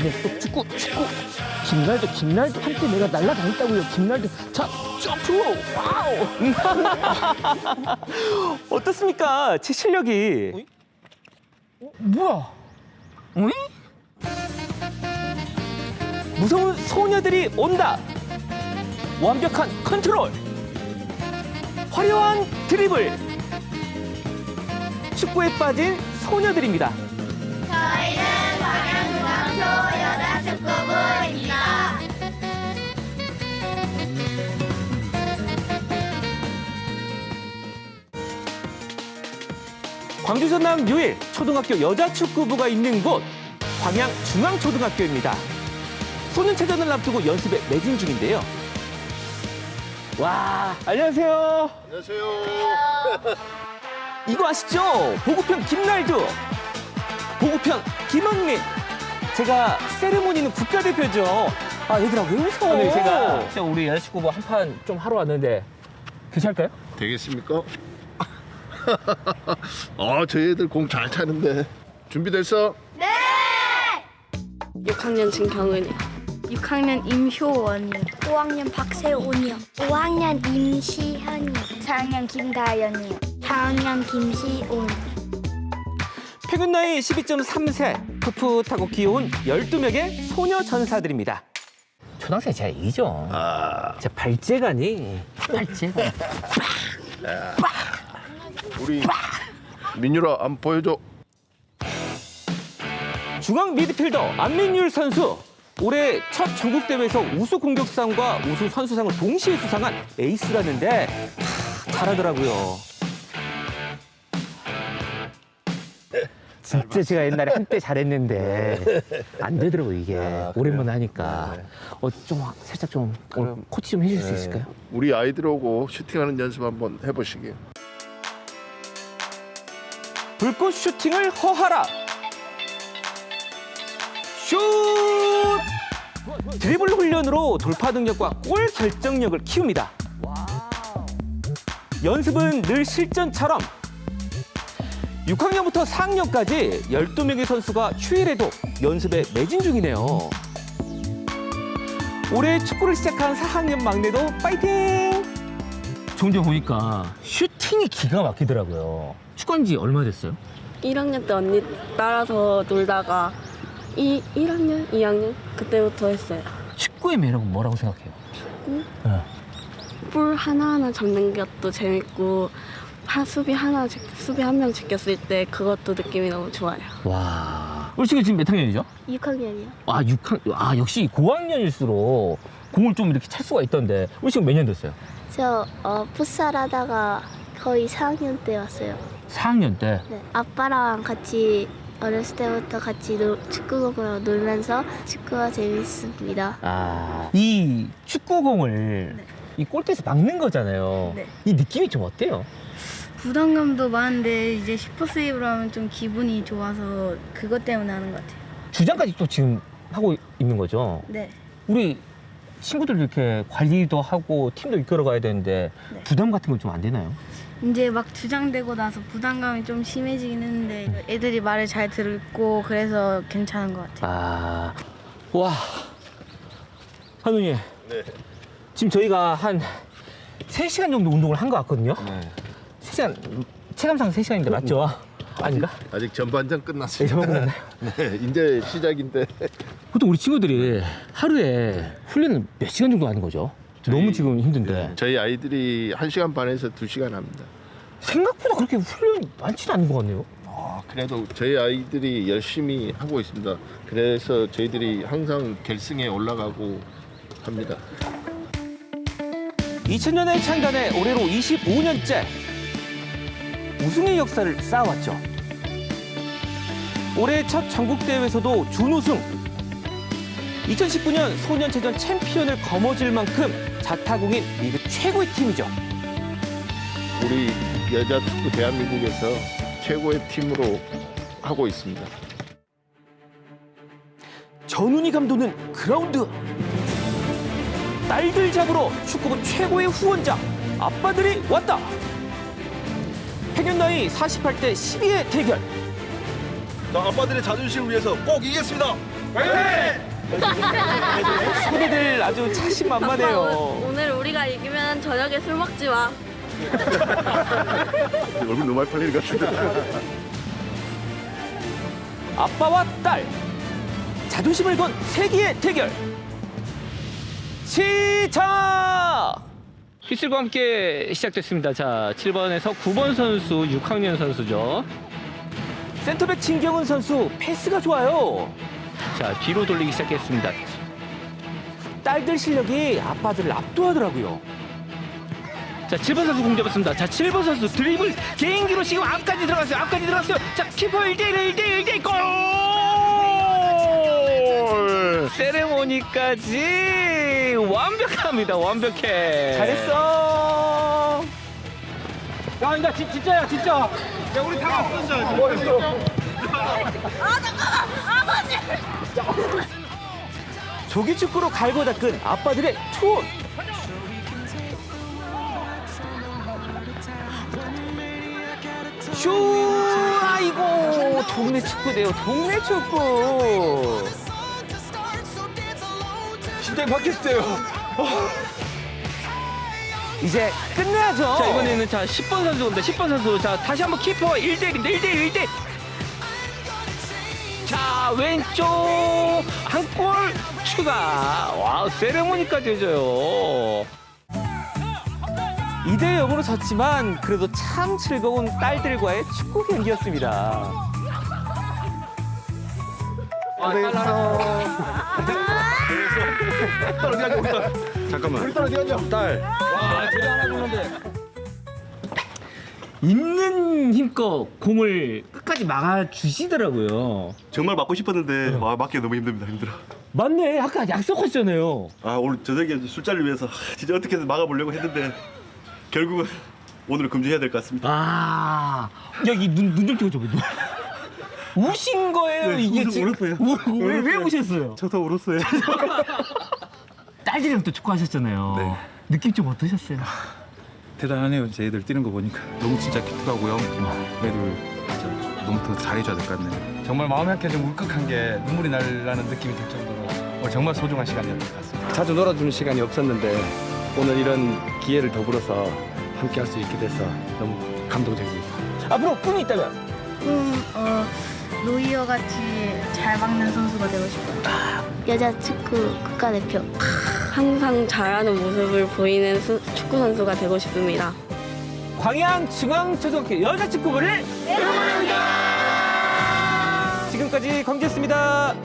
아니 또 축구 축구. 김날도 김날도 한때 내가 날라다녔다고요. 김날도 자 점프! 와우! 어떻습니까? 제 실력이. 뭐야? 어이? 무서운 소녀들이 온다. 완벽한 컨트롤. 화려한 드리블. 축구에 빠진 소녀들입니다. 저희는 광주 전남 유일 초등학교 여자 축구부가 있는 곳 광양 중앙초등학교입니다. 소년체전을 앞두고 연습에 매진 중인데요. 와, 안녕하세요. 안녕하세요. 이거 아시죠? 보급형 김날두, 보급형 김원민. 제가 세레모니는 국가대표죠. 아, 얘들아, 왜 웃어? 오늘 제가 우리 여자축구부 한판 좀 하러 왔는데 괜찮을까요? 되겠습니까? 아, 저희 애들 공 잘 차는데. 준비됐어? 6학년 진경은이요. 6학년 임효원이요. 5학년 박세온이요. 5학년 임시현이요. 4학년 김다연이요. 4학년 김시온. 평균 나이 12.3세, 풋풋하고 귀여운 12명의 소녀 전사들입니다. 초등학생 제가 이죠. 아, 제 발재간이 발재간. 우리 민유라 한번 보여줘. 중앙 미드필더 안민율 선수 올해 첫 전국 대회에서 우수 공격상과 우수 선수상을 동시에 수상한 에이스라는데 하, 잘하더라고요. 진짜 제가 옛날에 한때 잘했는데 안 되더라고요 이게 아, 그래요? 오랜만에 하니까 네. 어, 좀 살짝 좀 오늘 그럼- 코치 좀 해줄 수 네. 있을까요? 우리 아이들하고 슈팅하는 연습 한번 해보시게요. 불꽃 슈팅을 허하라. 슛! 드리블 훈련으로 돌파 능력과 골 결정력을 키웁니다. 연습은 늘 실전처럼 6학년부터 4학년까지 12명의 선수가 휴일에도 연습에 매진 중이네요. 올해 축구를 시작한 4학년 막내도 파이팅! 종종 보니까 슈팅이 기가 막히더라고요. 축구한 지 얼마 됐어요? 1학년 때 언니 따라서 놀다가 이 1학년, 2학년 그때부터 했어요. 축구의 매력은 뭐라고 생각해요? 응? 네. 볼 하나하나 잡는 것도 재밌고 하, 수비 하나 지- 수비 한명 지켰을 때 그것도 느낌이 너무 좋아요. 와. 우리 친구 지금 몇 학년이죠? 6학년이요. 아, 6학, 아, 역시 고학년일수록 공을 좀 이렇게 찰 수가 있던데. 우리 친구 몇 년 됐어요? 저 어, 풋살 하다가 거의 4학년 때 왔어요. 4학년 때. 네. 아빠랑 같이 어렸을 때부터 같이 놀, 축구공으로 놀면서 축구가 재밌습니다. 아. 이 축구공을 네. 이 골대에서 막는 거잖아요. 네. 이 느낌이 좀 어때요? 부담감도 많은데 이제 슈퍼 세이브를 하면 좀 기분이 좋아서 그것 때문에 하는 것 같아요. 주장까지 또 지금 하고 있는 거죠? 네. 우리 친구들 이렇게 관리도 하고 팀도 이끌어 가야 되는데 네. 부담 같은 건 좀 안 되나요? 이제 막 주장되고 나서 부담감이 좀 심해지긴 했는데 애들이 말을 잘 듣고 그래서 괜찮은 것 같아요. 아, 와, 한우님. 네. 지금 저희가 한 3시간 정도 운동을 한 것 같거든요. 네. 3시간, 체감상 3시간인데 맞죠? 아닌가? 아직 전반전 네, 끝났어요. 저만 끝났나요? 네, 이제 시작인데. 보통 우리 친구들이 하루에 훈련을 몇 시간 정도 하는 거죠? 너무 저희- 지금 힘든데. 네, 저희 아이들이 1시간 반에서 2시간 합니다. 생각보다 그렇게 훈련이 많지는 않은 것 같네요. 아, 그래도 저희 아이들이 열심히 하고 있습니다. 그래서 저희들이 항상 결승에 올라가고 합니다. 2000년에 창단해 올해로 25년째 우승의 역사를 쌓아왔죠. 올해 첫 전국대회에서도 준우승. 2019년 소년체전 챔피언을 거머쥘 만큼 자타공인 리그 최고의 팀이죠. 우리 여자 축구 대한민국에서 최고의 팀으로 하고 있습니다. 전훈이 감도는 그라운드. 딸들 잡으러 축구부 최고의 후원자 아빠들이 왔다. 평균 나이 48대 12의 대결. 자, 아빠들의 자존심을 위해서 꼭 이기겠습니다. 소리들 아주 아빠, 자신만만해요. 오- 오늘 우리가 이기면 저녁에 술 먹지 마. 얼굴 너무 많이 팔리는 것 같은데. 아빠와 딸 자존심을 건 세기의 대결 시작 휘슬과 함께 시작됐습니다. 자, 7번에서 9번 선수, 6학년 선수죠. 센터백 진경은 선수 패스가 좋아요 자, 뒤로 돌리기 시작했습니다. 딸들 실력이 아빠들을 압도하더라고요 자, 7번 선수 공 잡았습니다. 자, 7번 선수 드리블 개인기로 지금 앞까지 들어갔어요. 앞까지 들어갔어요. 자, 키퍼 1대1, 1대1, 1대1, 골! 세레모니까지 완벽합니다. 완벽해. 잘했어 야, 나 진, 진짜야, 진짜. 조기 축구로 갈고 닦은 아빠들의 투혼 슈 아이고 동네 축구네요 동네 축구 심장이 바뀌었어요. 이제 끝내야죠 자, 이번에는 자, 10번 선수입니다. 10번 선수. 자, 다시 한번 키퍼 1대1인데 1대1, 1대1. 자, 왼쪽 한 골 추가. 와우, 세레모니까지 해줘요. 2대 0으로 졌지만 그래도 참 즐거운 딸들과의 축구 경기였습니다 있는 힘껏 공을 끝까지 막아주시더라고요. 정말 맞고 싶었는데 와 맞기 너무 힘듭니다 힘들어 맞네. 아까 약속하셨잖아요. 아 오늘 저녁에 술자리를 위해서 하, 진짜 어떻게든 막아보려고 했는데 결국은 오늘 금지해야 될 것 같습니다 아, 여기 눈, 눈 좀 찍어줘. 눈. 우신 거예요, 네, 이게 울- 지금? 울었어요. 우- 왜, 왜 울었어요. 우셨어요? 저도 울었어요 딸들이랑 또 축구하셨잖아요. 네. 느낌 좀 어떠셨어요? 대단하네요. 쟤들 뛰는 거 보니까 너무 진짜 기특하고요. 애들 진짜 너무 더 잘해줘야 될 것 같네요. 정말 마음이 한켠 좀 울컥한 게 눈물이 날라는 느낌이 들 정도로 오늘 정말 소중한 시간이었던 것 같습니다. 자주 놀아주는 시간이 없었는데 오늘 이런 기회를 더불어서 함께 할 수 있게 돼서 너무 감동적입니다. 앞으로 꿈이 있다면 좀 어, 노이어 같이 잘 막는 선수가 되고 싶어요. 여자 축구 국가대표. 항상 잘하는 모습을 보이는 수- 축구 선수가 되고 싶습니다. 광양 중앙초등학교 여자축구부를 응원합니다 지금까지 광주였습니다